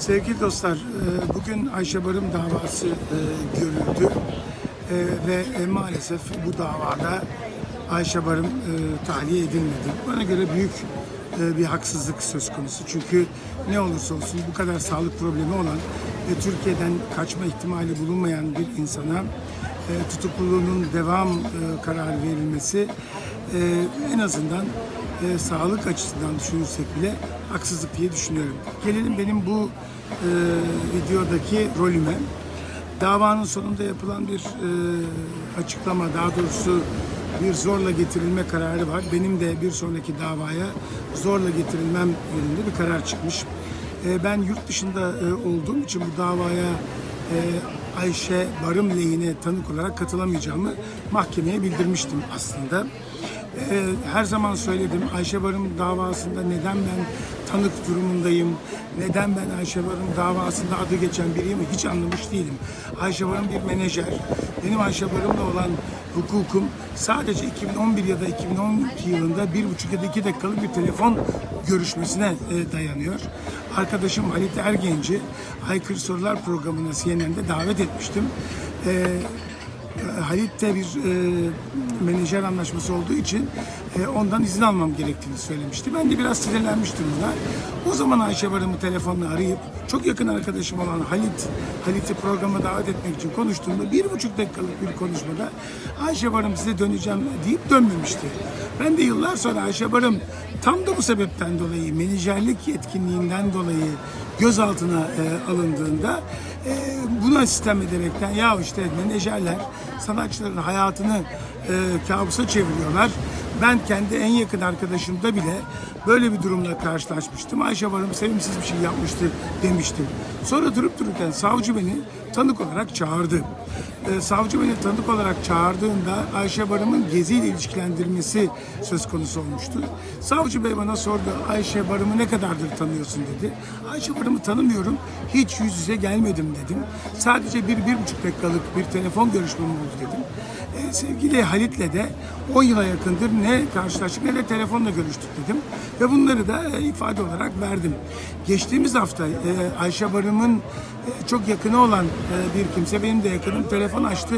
Sevgili dostlar, e, bugün Ayşe Barım davası e, görüldü E, ve maalesef bu davada Ayşe Barım tahliye edilmedi. Bana göre büyük bir haksızlık söz konusu. Çünkü ne olursa olsun bu kadar sağlık problemi olan ve Türkiye'den kaçma ihtimali bulunmayan bir insana tutukluluğunun devam kararı verilmesi en azından e, sağlık açısından düşünürsek bile haksızlık diye düşünüyorum. Gelelim benim bu e, videodaki rolüme. Davanın sonunda yapılan bir e, açıklama, daha doğrusu bir zorla getirilme kararı var. Benim de bir sonraki davaya zorla getirilmem yönünde bir karar çıkmış. E, ben yurt dışında e, olduğum için bu davaya e, Ayşe Barım lehine tanık olarak katılamayacağımı mahkemeye bildirmiştim aslında. Ee, her zaman söyledim Ayşe Barım davasında neden ben tanık durumundayım, neden ben Ayşe Barım davasında adı geçen biriyim hiç anlamış değilim. Ayşe Barım bir menajer. Benim Ayşe Barım'la olan hukukum sadece 2011 ya da 2012 yılında bir buçuk ya da iki dakikalık bir telefon görüşmesine e, dayanıyor. Arkadaşım Halit Ergenci Aykırı Sorular programına CNN'de davet etmiştim. E, Halit'te bir e, menajer anlaşması olduğu için e, ondan izin almam gerektiğini söylemişti. Ben de biraz sinirlenmiştim buna. O zaman Ayşe Barım'ı telefonla arayıp çok yakın arkadaşım olan Halit, Halit'i programa davet etmek için konuştuğumda bir buçuk dakikalık bir konuşmada Ayşe Barım size döneceğim deyip dönmemişti. Ben de yıllar sonra Ayşe Barım tam da bu sebepten dolayı menajerlik yetkinliğinden dolayı gözaltına e, alındığında e, buna sistem ederekten ya işte menajerler sanatçıların hayatını e, kabusa çeviriyorlar. Ben kendi en yakın arkadaşımda bile böyle bir durumla karşılaşmıştım. Ayşe Barım sevimsiz bir şey yapmıştı demiştim. Sonra durup dururken savcı beni tanık olarak çağırdı. Ee, savcı beni tanık olarak çağırdığında Ayşe Barım'ın Gezi ile ilişkilendirmesi söz konusu olmuştu. Savcı bey bana sordu Ayşe Barım'ı ne kadardır tanıyorsun dedi. Ayşe Barım'ı tanımıyorum hiç yüz yüze gelmedim dedim. Sadece bir, bir buçuk dakikalık bir telefon görüşmem oldu dedim. Ee, sevgili Halit'le de 10 yıla yakındır ne karşılaştık ne de telefonla görüştük dedim. Ve bunları da e, ifade olarak verdim. Geçtiğimiz hafta e, Ayşe Barım'ın e, çok yakını olan e, bir kimse benim de yakınım telefon açtı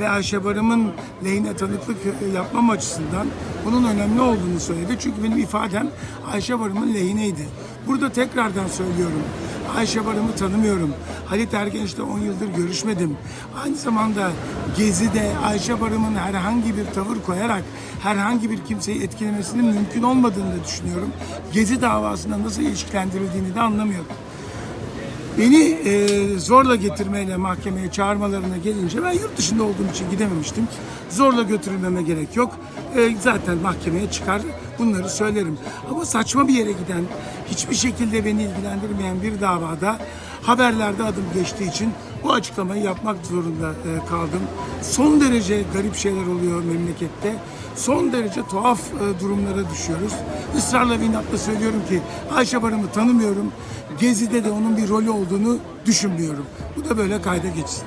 ve Ayşe Barım'ın lehine tanıklık e, yapmam açısından bunun önemli olduğunu söyledi. Çünkü benim ifadem Ayşe Barım'ın lehineydi. Burada tekrardan söylüyorum. Ayşe Barım'ı tanımıyorum. Halit Ergenç'le 10 yıldır görüşmedim. Aynı zamanda Gezi'de Ayşe Barım'ın herhangi bir tavır koyarak herhangi bir kimseyi etkilemesinin mümkün olmadığını da düşünüyorum. Gezi davasında nasıl ilişkilendirildiğini de anlamıyorum. Beni e, zorla getirmeyle mahkemeye çağırmalarına gelince ben yurt dışında olduğum için gidememiştim. Zorla götürülmeme gerek yok. E, zaten mahkemeye çıkar bunları söylerim. Ama saçma bir yere giden, hiçbir şekilde beni ilgilendirmeyen bir davada haberlerde adım geçtiği için bu açıklamayı yapmak zorunda e, kaldım. Son derece garip şeyler oluyor memlekette. Son derece tuhaf e, durumlara düşüyoruz. Israrla ve inatla söylüyorum ki Ayşe Barım'ı tanımıyorum. Gezi'de de onun bir rolü olduğunu düşünmüyorum. Bu da böyle kayda geçsin.